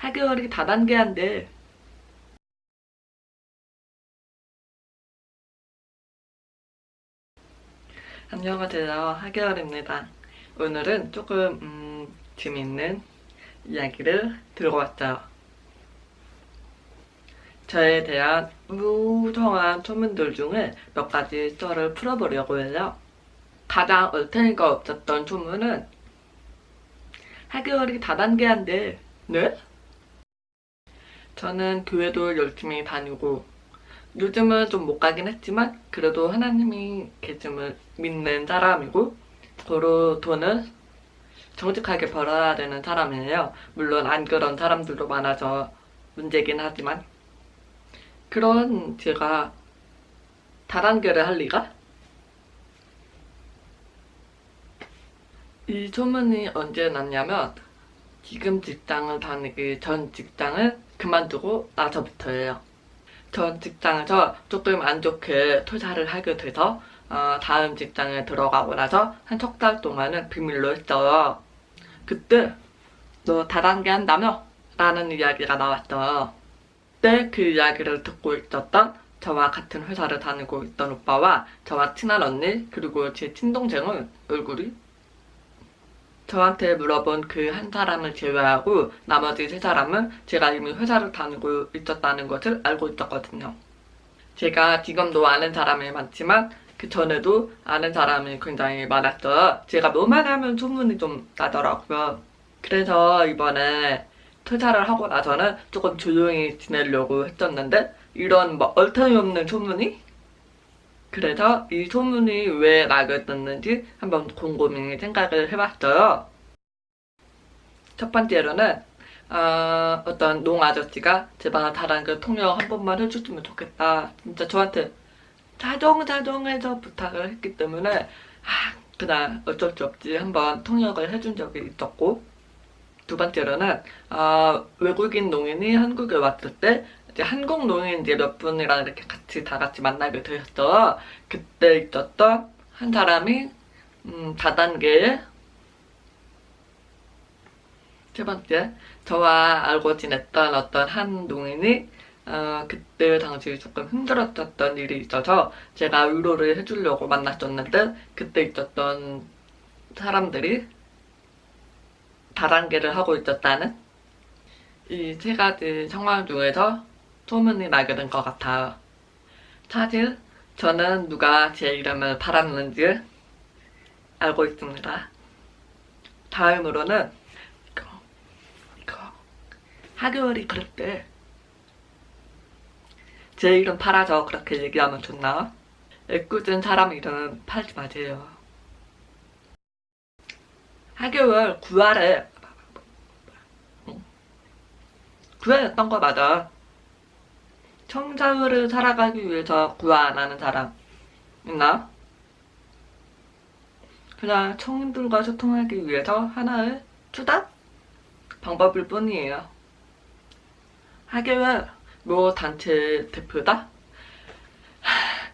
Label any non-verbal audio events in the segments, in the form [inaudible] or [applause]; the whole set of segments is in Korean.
하계월이 다단계한데. 안녕하세요. 하계월입니다. 오늘은 조금 음, 재밌는 이야기를 들고 왔어요. 저에 대한 무성한 소문들 중에 몇 가지 썰을 풀어보려고 해요. 가장 얼탱이가 없었던 소문은 하계월이 다단계한데. 네? 저는 교회도 열심히 다니고 요즘은 좀 못 가긴 했지만 그래도 하나님이 계심을 믿는 사람이고 고로 돈을 정직하게 벌어야 되는 사람이에요. 물론 안 그런 사람들도 많아서 문제긴 하지만 그런 제가 다단계를 할 리가? 이 소문이 언제 났냐면 지금 직장을 다니기 전 직장을 그만두고 나서부터예요. 전 직장에서 조금 안 좋게 퇴사를 하게 돼서 어, 다음 직장에 들어가고 나서 한 석 달 동안은 비밀로 했어요. 그때 너 다단계 한다며? 라는 이야기가 나왔어요. 그때 그 이야기를 듣고 있었던 저와 같은 회사를 다니고 있던 오빠와 저와 친한 언니 그리고 제 친동생은 얼굴이 저한테 물어본 그 한 사람을 제외하고 나머지 세 사람은 제가 이미 회사를 다니고 있었다는 것을 알고 있었거든요. 제가 지금도 아는 사람이 많지만 그 전에도 아는 사람이 굉장히 많았어요. 제가 뭐만 하면 소문이 좀 나더라고요. 그래서 이번에 퇴사를 하고 나서는 조금 조용히 지내려고 했었는데 이런 뭐 얼터이 없는 소문이 그래서 이 소문이 왜 나게 됐는지 한번 곰곰이 생각을 해봤어요. 첫 번째로는 어, 어떤 농 아저씨가 제발 다른 그 통역 한 번만 해줬으면 좋겠다. 진짜 저한테 자정자정해서 부탁을 했기 때문에 아 그날 어쩔 수 없이 한번 통역을 해준 적이 있었고 두 번째로는 어, 외국인 농인이 한국에 왔을 때 이제 한국 농인 이제 몇 분이랑 이렇게 같이 다 같이 만나게 되었어. 그때 있었던 한 사람이 음, 다단계에 세 번째 저와 알고 지냈던 어떤 한 농인이 어, 그때 당시 조금 힘들었었던 일이 있어서 제가 위로를 해주려고 만났었는데 그때 있었던 사람들이 다단계를 하고 있었다는 이 세 가지 상황 중에서 소문이 나게 된 것 같아요. 사실 저는 누가 제 이름을 팔았는지 알고 있습니다. 다음으로는 이거 이거 하교월이 그랬대. 제 이름 팔아서 그렇게 얘기하면 좋나? 애꿎은 사람 이름 팔지 마세요. 하교월 9월에 구애했던 거 맞아. 청자율을 살아가기 위해서 구하라는 사람 있나? 그냥 청인들과 소통하기 위해서 하나의 투닥 방법일 뿐이에요. 하계월 뭐 단체 대표다?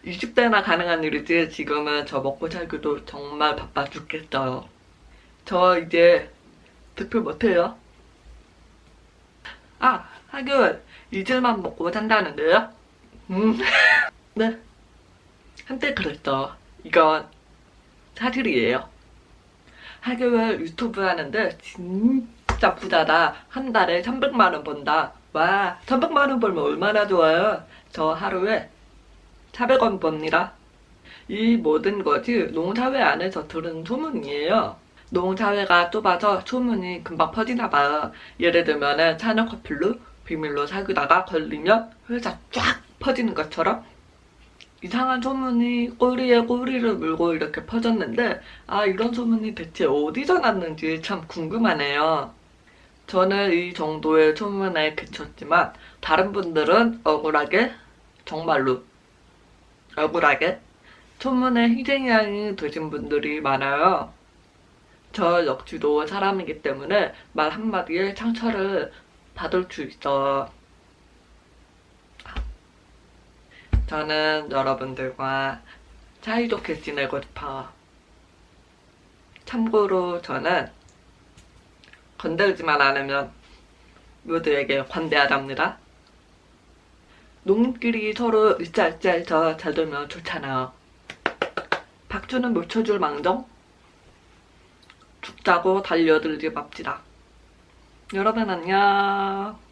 20대나 가능한 일이지 지금은 저 먹고 살기도 정말 바빠 죽겠어요. 저 이제 대표 못해요. 아, 하교월 이틀만 먹고 산다는데요? 음, [laughs] 네. 한때 그랬어. 이건 사실이에요. 하교월 유튜브 하는데 진짜 부자다. 한 달에 300만원 번다. 와, 300만원 벌면 얼마나 좋아요. 저 하루에 400원 법니다. 이 모든 것이 농사회 안에서 들은 소문이에요. 농사회가 좁아서 소문이 금방 퍼지나 봐요. 예를 들면은 산업커플로 비밀로 사귀다가 걸리면 회사 쫙 퍼지는 것처럼 이상한 소문이 꼬리에 꼬리를 물고 이렇게 퍼졌는데 아 이런 소문이 대체 어디서 났는지 참 궁금하네요. 저는 이 정도의 소문에 그쳤지만 다른 분들은 억울하게 정말로 억울하게 소문의 희생양이 되신 분들이 많아요. 저 역시도 사람이기 때문에 말 한마디에 상처를 받을 수 있어. 저는 여러분들과 사이좋게 지내고 싶어. 참고로 저는 건들지만 않으면 모두에게 관대하답니다. 농민끼리 서로 으쌰으쌰해서 잘 놀면 좋잖아요. 박주는 못 쳐줄 망정? 죽자고 달려들지 맙시다. 여러분 안녕.